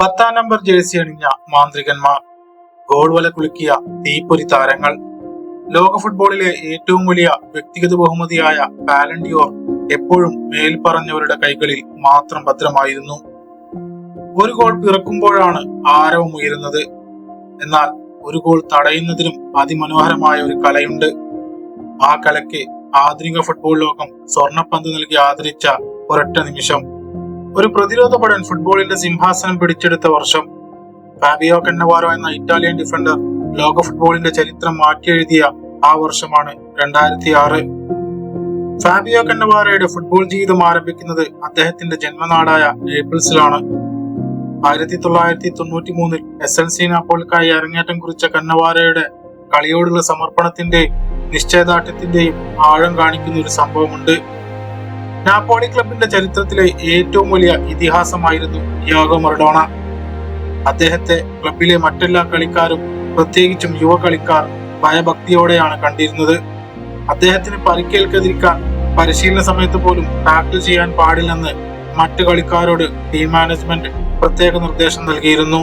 പത്താം number jersey അണിഞ്ഞ മാന്ത്രികന്മാർ. ഗോൾ വല കുലുക്കിയ തീപ്പൊരി താരങ്ങൾ. ലോക ഫുട്ബോളിലെ ഏറ്റവും വലിയ വ്യക്തിഗത ബഹുമതിയായ പാലൻഡിയോർ എപ്പോഴും മേൽപ്പറഞ്ഞവരുടെ കൈകളിൽ മാത്രം ഭദ്രമായിരുന്നു. ഒരു ഗോൾ പിറക്കുമ്പോഴാണ് ആരവം ഉയരുന്നത്. എന്നാൽ ഒരു ഗോൾ തടയുന്നതിനും അതിമനോഹരമായ ഒരു കലയുണ്ട് ആ കലയ്ക്ക് ആധുനിക ഫുട്ബോൾ ലോകം സ്വർണപ്പന്ത് നൽകി ആദരിച്ച ഒരൊറ്റ നിമിഷം ഒരു പ്രതിരോധ പടൻ ഫുട്ബോളിന്റെ സിംഹാസനം പിടിച്ചെടുത്ത വർഷം. ഫാബിയോ കന്നവാരോ എന്ന ഇറ്റാലിയൻ ഡിഫൻഡർ ലോക ഫുട്ബോളിന്റെ ചരിത്രം മാറ്റിയെഴുതിയ ആ വർഷമാണ് രണ്ടായിരത്തി ആറ് ഫാബിയോ കന്നവാരയുടെ ഫുട്ബോൾ ജീവിതം ആരംഭിക്കുന്നത് അദ്ദേഹത്തിന്റെ ജന്മനാടായ നേപ്പിൾസിലാണ് ആയിരത്തി തൊള്ളായിരത്തി തൊണ്ണൂറ്റി മൂന്നിൽ എസ് എൽ സി നാപ്പോൾക്കായി അരങ്ങേറ്റം കുറിച്ച കന്നവാരയുടെ കളിയോടുള്ള സമർപ്പണത്തിന്റെയും നിശ്ചയദാർഢ്യത്തിന്റെയും ആഴം കാണിക്കുന്ന ഒരു സംഭവമുണ്ട്. നാപ്പോളി ക്ലബിന്റെ ചരിത്രത്തിലെ ഏറ്റവും വലിയ ഇതിഹാസമായിരുന്നു യാഗോ മറഡോണ. അദ്ദേഹത്തെ ക്ലബിലെ മറ്റെല്ലാ കളിക്കാരും പ്രത്യേകിച്ചും യുവ കളിക്കാർ ഭയഭക്തിയോടെയാണ് കണ്ടിരുന്നത്. അദ്ദേഹത്തിന് പരിക്കേൽക്കാതിരിക്കാൻ പരിശീലന സമയത്ത് പോലും ടാക്കിൾ ചെയ്യാൻ പാടില്ലെന്ന് മറ്റു കളിക്കാരോട് ടീം മാനേജ്മെന്റ് പ്രത്യേക നിർദ്ദേശം നൽകിയിരുന്നു.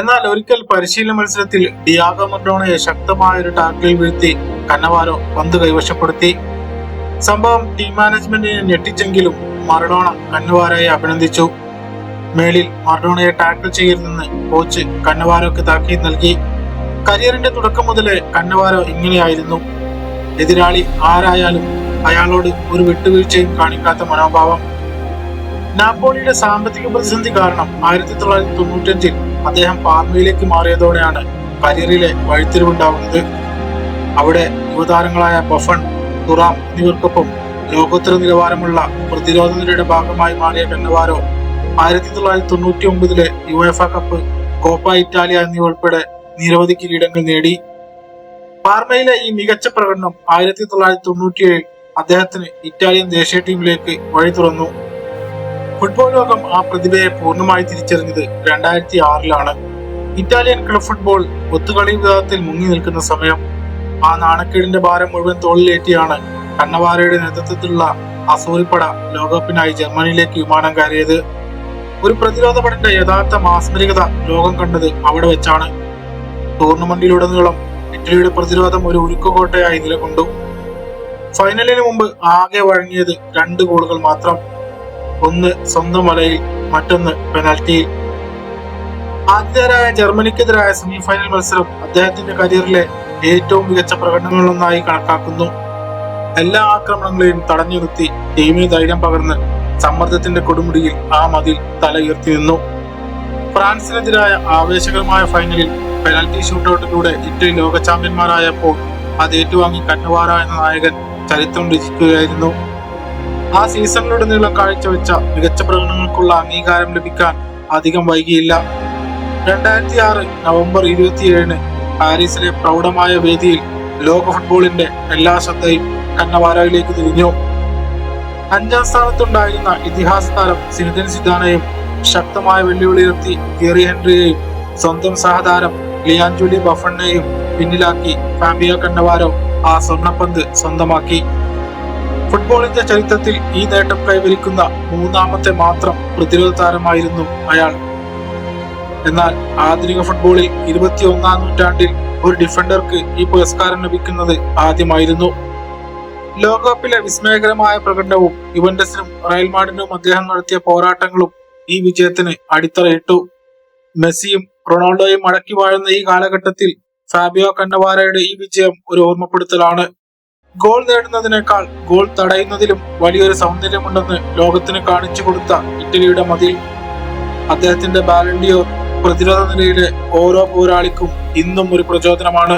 എന്നാൽ ഒരിക്കൽ പരിശീലന മത്സരത്തിൽ ഡിയാഗോ മർഡോണയെ ശക്തമായ ഒരു ടാക്കിളിൽ വീഴ്ത്തി കന്നവാരോ പന്ത് കൈവശപ്പെടുത്തി. സംഭവം ടീം മാനേജ്മെന്റിനെ ഞെട്ടിച്ചെങ്കിലും മറഡോണ കന്നുവാരയെ അഭിനന്ദിച്ചു. മേളിൽ മറഡോണയെ ടാക്കിൾ ചെയ്യരുതെന്ന് കോച്ച് കന്നവാരോക്ക് താക്കീത് നൽകി. കരിയറിന്റെ തുടക്കം മുതലേ കന്നവാരോ ഇങ്ങനെയായിരുന്നു. എതിരാളി ആരായാലും അയാളോട് ഒരു വിട്ടുവീഴ്ചയും കാണിക്കാത്ത മനോഭാവം. നാപ്പോളിയുടെ സാമ്പത്തിക പ്രതിസന്ധി കാരണം ആയിരത്തി തൊള്ളായിരത്തി തൊണ്ണൂറ്റഞ്ചിൽ അദ്ദേഹം പാർമയിലേക്ക് മാറിയതോടെയാണ് കരിയറിലെ വഴിത്തിരിവുണ്ടാവുന്നത്. അവിടെ യുവതാരങ്ങളായ ബഫൺ തുറാം എന്നിവർക്കൊപ്പം ലോകോത്തര നിലവാരമുള്ള പ്രതിരോധ നിരയുടെ ഭാഗമായി മാറിയ കന്നവാരോ ആയിരത്തി തൊള്ളായിരത്തി തൊണ്ണൂറ്റി ഒമ്പതിലെ യുഎഫ കപ്പ് കോപ്പ ഇറ്റാലിയ എന്നിവ ഉൾപ്പെടെ നിരവധി കിരീടങ്ങൾ നേടി. പാർമയിലെ ഈ മികച്ച പ്രകടനം ആയിരത്തി തൊള്ളായിരത്തി തൊണ്ണൂറ്റിയേഴിൽ അദ്ദേഹത്തിന് ഇറ്റാലിയൻ ദേശീയ ടീമിലേക്ക് വഴി തുറന്നു. ഫുട്ബോൾ ലോകം ആ പ്രതിഭയെ പൂർണമായി തിരിച്ചറിഞ്ഞത് രണ്ടായിരത്തി ആറിലാണ്. ഇറ്റാലിയൻ ക്ലബ് ഫുട്ബോൾ ഒത്തുകളി വിഭാഗത്തിൽ മുങ്ങി നിൽക്കുന്ന സമയം ആ നാണക്കേടിന്റെ ഭാരം മുഴുവൻ തോളിലേറ്റിയാണ് കണ്ണവാരയുടെ നേതൃത്വത്തിലുള്ള അസൂരിപ്പട ലോകകപ്പിനായി ജർമ്മനിയിലേക്ക് വിമാനം കയറിയത്. ഒരു പ്രതിരോധ പടന്റെ യഥാർത്ഥ മാസ്മരികത ലോകം കണ്ടത് അവിടെ വെച്ചാണ്. ടൂർണമെന്റിലുടനീളം ഇറ്റലിയുടെ പ്രതിരോധം ഒരു ഉരുക്കുകോട്ടയായി നിലകൊണ്ടു. ഫൈനലിന് മുമ്പ് ആകെ വഴങ്ങിയത് രണ്ട് ഗോളുകൾ മാത്രം. ഒന്ന് സ്വന്തം വലയിൽ മറ്റൊന്ന് പെനാൽറ്റിയിൽ. ആതിഥേയരായ ജർമ്മനിക്കെതിരായ സെമിഫൈനൽ മത്സരം അദ്ദേഹത്തിന്റെ കരിയറിലെ ഏറ്റവും മികച്ച പ്രകടനങ്ങളിലൊന്നായി കണക്കാക്കുന്നു. എല്ലാ ആക്രമണങ്ങളെയും തടഞ്ഞു നിർത്തി ടീമിന് ധൈര്യം പകർന്ന് സമ്മർദ്ദത്തിന്റെ കൊടുമുടിയിൽ ആ മതിൽ തല ഉയർത്തി നിന്നു. ഫ്രാൻസിനെതിരായ ആവേശകരമായ ഫൈനലിൽ പെനൽറ്റി ഷൂട്ടൌട്ടിലൂടെ ഇറ്റലി ലോക ചാമ്പ്യന്മാരായപ്പോൾ അത് ഏറ്റുവാങ്ങി കന്നുവാര എന്ന നായകൻ ചരിത്രം രചിക്കുകയായിരുന്നു ആ സീസണിലൂടെ നീളം കാഴ്ചവെച്ച മികച്ച പ്രകടനങ്ങൾക്കുള്ള അംഗീകാരം ലഭിക്കാൻ അധികം വൈകിയില്ല. രണ്ടായിരത്തി ആറ് നവംബർ ഇരുപത്തിയേഴിന് പാരീസിലെ പ്രൗഢമായ വേദിയിൽ ലോക ഫുട്ബോളിന്റെ എല്ലാ ശ്രദ്ധയും കന്നവാരയിലേക്ക് തിരിഞ്ഞു. അഞ്ചാം സ്ഥാനത്തുണ്ടായിരുന്ന ഇതിഹാസ താരം സിനിദൻ സിദാനെയും ശക്തമായ വെല്ലുവിളി ഉയർത്തി തിയറി ഹെൻറിയെയും സ്വന്തം സഹതാരം ലിയാഞ്ചുലി ബഫണ്ണയും പിന്നിലാക്കി ഫാബിയോ കണ്ണവാരോ ആ സ്വർണപ്പന്ത് സ്വന്തമാക്കി. ഫുട്ബോളിന്റെ ചരിത്രത്തിൽ ഈ നേട്ടം കൈവരിക്കുന്ന മൂന്നാമത്തെ മാത്രം പ്രതിരോധ താരമായിരുന്നു അയാൾ. എന്നാൽ ആധുനിക ഫുട്ബോളിൽ ഇരുപത്തിയൊന്നാം നൂറ്റാണ്ടിൽ ഒരു ഡിഫൻഡർക്ക് ഈ പുരസ്കാരം ലഭിക്കുന്നത് ആദ്യമായിരുന്നു. ലോകകപ്പിലെ വിസ്മയകരമായ പ്രകടനവും യുവന്റസിനും റയൽ മാഡിനും അദ്ദേഹം നടത്തിയ പോരാട്ടങ്ങളും ഈ വിജയത്തിന് അടിത്തറയിട്ടു. മെസ്സിയും റൊണാൾഡോയും അടക്കി വാഴുന്ന ഈ കാലഘട്ടത്തിൽ ഫാബിയോ കന്നവാരയുടെ ഈ വിജയം ഒരു ഓർമ്മപ്പെടുത്തലാണ്. ഗോൾ നേടുന്നതിനേക്കാൾ ഗോൾ തടയുന്നതിലും വലിയൊരു സൗന്ദര്യമുണ്ടെന്ന് ലോകത്തിന് കാണിച്ചു കൊടുത്ത ഇറ്റലിയുടെ മതിൽ. അദ്ദേഹത്തിന്റെ ബാലൻഡിയോ പ്രതിരോധ നിലയിലെ ഓരോ പോരാളിക്കും ഇന്നും ഒരു പ്രചോദനമാണ്.